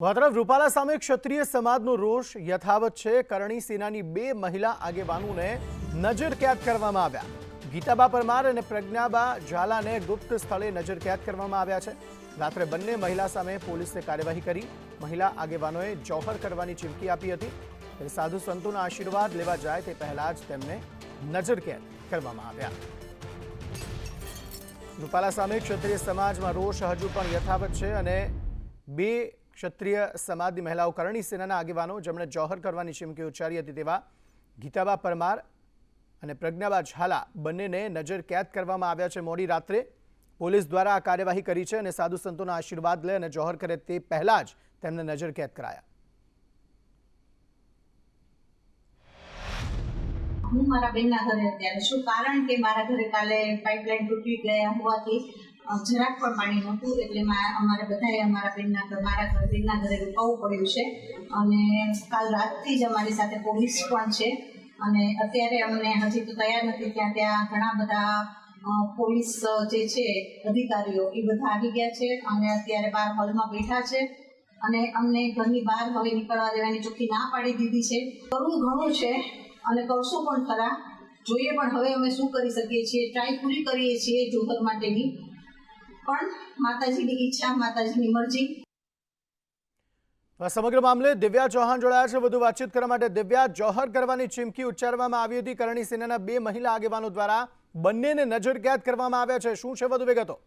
આ રૂપાલા સામે ક્ષત્રિય સમાજનો રોષ યથાવત છે. કરણી સેનાની બે મહિલા આગેવાનોને નજર કેદ કરવામાં આવ્યા. ગીતાબા પરમાર અને પ્રજ્ઞાબા ઝાલાને ગુપ્ત સ્થળે નજર કેદ કરવામાં આવ્યા છે. રાત્રે બંને મહિલા સામે પોલીસે કાર્યવાહી કરી. મહિલા આગેવાનોએ જોહર કરવાની ચીમકી આપી હતી. સાધુ સંતોના આશીર્વાદ લેવા જાય તે પહેલા જ તેમને નજર કેદ કરવામાં આવ્યા. રૂપાલા સામે ક્ષત્રિય સમાજમાં રોષ હજુ પણ યથાવત છે અને બે ક્ષત્રિય સમાજની મહિલાઓ કરણી સેનાના આગેવાનો જેમણે જોહર કરવાની ચીમકી ઉચ્ચારી હતી તેવા ગીતાબા પરમાર અને પ્રજ્ઞાબા ઝાલા બંનેને નજર કેદ કરવામાં આવ્યા છે. મોડી રાત્રે પોલીસ દ્વારા આ કાર્યવાહી કરી છે અને સાધુ સંતોના આશીર્વાદ લે અને જોહર કરે તે પહેલા જ તેમને નજર કેદ કરાયા. હું મારા બેનના ઘરે અત્યારે છું. કારણ કે મારા ઘરે કાલે પાઇપલાઇન તૂટી ગયા હોવાથી જરાક પણ પાણી નહોતું, એટલે અમારે બધાએ અમારા બેનના ઘર મારા ઘર બેનના ઘરે રોકાવું પડ્યું છે. અને કાલ રાતથી જ અમારી સાથે પોલીસ પણ છે. અને અત્યારે અમને હજી તો તૈયાર નથી ત્યાં. ત્યાં ઘણા બધા પોલીસ જે છે, અધિકારીઓ એ બધા આવી ગયા છે અને અત્યારે બહાર હોલમાં બેઠા છે. અને અમને ઘરની બહાર હવે નીકળવા દેવાની ચોખ્ખી ના પાડી દીધી છે. કરવું ઘણું છે અને કરશું પણ ખરા. જોઈએ પણ હવે અમે શું કરી શકીએ છીએ. ટ્રાય પૂરી કરીએ છીએ જોગર માટેની. પણ માતાજીની ઈચ્છા, માતાજીની મરજી. સમગ્ર મામલે દિવ્યા ચૌહાણ જોડાયા છે. વધુ વાતચીત કરવા માટે દિવ્યા જોહર કરવાની ચીમકી ઉચ્ચારવામાં આવી હતી. કરણી સેનાના બે મહિલા આગેવાનો દ્વારા બંનેને નજર કેદ કરવામાં આવ્યા છે. શું છે? વધુ વિગતો.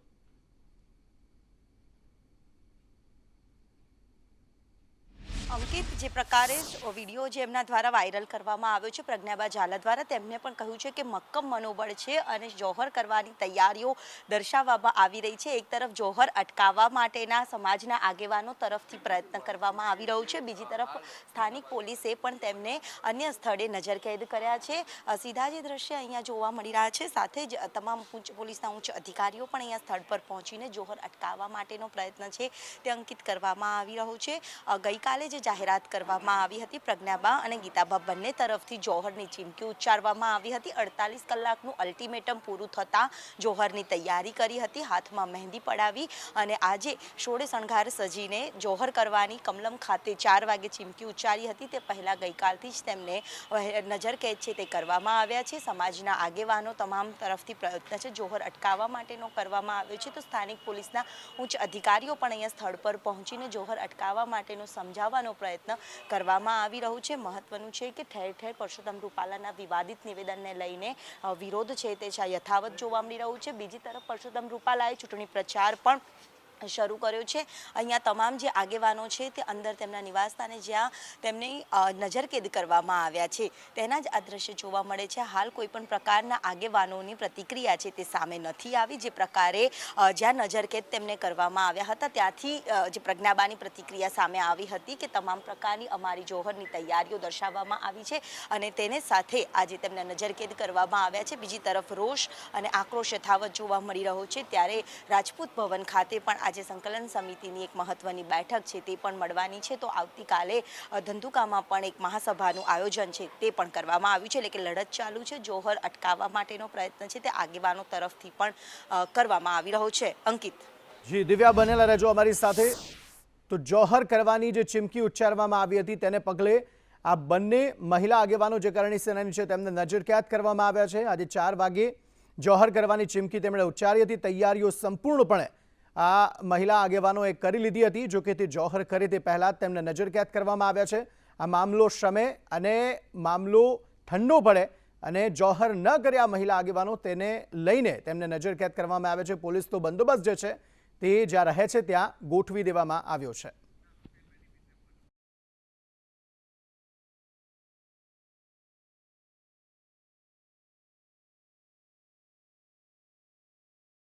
અંકિત જે પ્રકારે વીડિયો જે એમના દ્વારા વાયરલ કરવામાં આવ્યો છે, પ્રજ્ઞાબા ઝાલા દ્વારા, તેમને પણ કહ્યું છે કે મક્કમ મનોબળ છે અને જોહર કરવાની તૈયારીઓ દર્શાવવામાં આવી રહી છે. એક તરફ જોહર અટકાવવા માટેના સમાજના આગેવાનો તરફથી પ્રયત્ન કરવામાં આવી રહ્યો છે. બીજી તરફ સ્થાનિક પોલીસે પણ તેમને અન્ય સ્થળે નજરકેદ કર્યા છે. સીધા જે દ્રશ્ય અહીંયા જોવા મળી રહ્યા છે. સાથે જ તમામ પોલીસના ઉચ્ચ અધિકારીઓ પણ અહીંયા સ્થળ પર પહોંચીને જોહર અટકાવવા માટેનો પ્રયત્ન છે તે અંકિત કરવામાં આવી રહ્યો છે. ગઈકાલે જે જાહેરાત કરવામાં આવી હતી. પ્રજ્ઞાબા અને ગીતાબા બંને તરફથી જોહરની ચીમકી ઉચ્ચારવામાં આવી હતી. અડતાલીસ કલાકનું અલ્ટિમેટમ પૂરું થતાં જોહરની તૈયારી કરી હતી. હાથમાં મહેંદી પડાવી અને આજે સોળે શણગાર સજીને જોહર કરવાની કમલમ ખાતે ચાર વાગે ચીમકી ઉચ્ચારી હતી. તે પહેલાં ગઈકાલથી જ તેમને નજર કેદ છે તે કરવામાં આવ્યા છે. સમાજના આગેવાનો તમામ તરફથી પ્રયત્ન છે જોહર અટકાવવા માટેનો કરવામાં આવ્યો છે. તો સ્થાનિક પોલીસના ઉચ્ચ અધિકારીઓ પણ અહીંયા સ્થળ પર પહોંચીને જોહર અટકાવવા માટેનો સમજાવવાનો પ્રયત્ન કરવામાં આવી રહ્યો છે. મહત્વનું છે કે ઠેર ઠેર પરસોત્તમ રૂપાલાના વિવાદિત નિવેદનને લઈને વિરોધ છે તે યથાવત જોવા મળી રહ્યું છે. બીજી તરફ પરસોત્તમ રૂપાલાએ ચૂંટણી પ્રચાર પણ શરૂ કર્યો છે. અહીંયા તમામ જે આગેવાનો છે તે અંદર તેમના નિવાસસ્થાને જ્યાં તેમની નજરકેદ કરવામાં આવ્યા છે. તેના જ આ દ્રશ્ય જોવા મળે છે. હાલ કોઈ પણ પ્રકારના આગેવાનોની પ્રતિક્રિયા છે તે સામે નથી આવી. જે પ્રકારે જ્યાં નજરકેદ તેમને કરવામાં આવ્યા હતા, ત્યાંથી જે પ્રજ્ઞાબાની પ્રતિક્રિયા સામે આવી હતી કે તમામ પ્રકારની અમારી જોહરની તૈયારીઓ દર્શાવવામાં આવી છે અને તેને સાથે આજે તેમને નજરકેદ કરવામાં આવ્યા છે. બીજી તરફ રોષ અને આક્રોશ યથાવત જોવા મળી રહ્યો છે. ત્યારે રાજપૂત ભવન ખાતે પણ આજે સંકલન સમિતિની એક મહત્વની બેઠક છે તે પણ મળવાની છે. તો આવતીકાલે ધંધુકામાં પણ એક મહાસભાનું આયોજન છે તે પણ કરવામાં આવ્યું છે. એટલે કે લડત ચાલુ છે. જોહર અટકાવવા માટેનો પ્રયત્ન છે તે આગેવાનો તરફથી પણ કરવામાં આવી રહ્યો છે. અંકિત. જી, દિવ્યા બનેલા રહેજો અમારી સાથે. તો જોહર કરવાની જે ચીમકી ઉચ્ચારવામાં આવી હતી તેને પગલે આ બંને મહિલા આગેવાનો જે કરણી સેનાની છે તેમને નજર કેદ કરવામાં આવ્યા છે. આજે ચાર વાગે જોહર કરવાની ચીમકી તેમણે ઉચ્ચારી હતી. તૈયારીઓ સંપૂર્ણપણે આ મહિલા આગેવાનોએ કરી લીધી હતી. જો કે તે જોહર કરે તે પહેલાં તેમને નજર કેદ કરવામાં આવ્યા છે. આ મામલો શમે અને મામલો ઠંડો પડે અને જોહર ન કર્યા મહિલા આગેવાનો તેને લઈને તેમને નજર કેદ કરવામાં આવે છે. પોલીસ તો બંદોબસ્ત જે છે તે જ્યાં રહે છે ત્યાં ગોઠવી દેવામાં આવ્યો છે.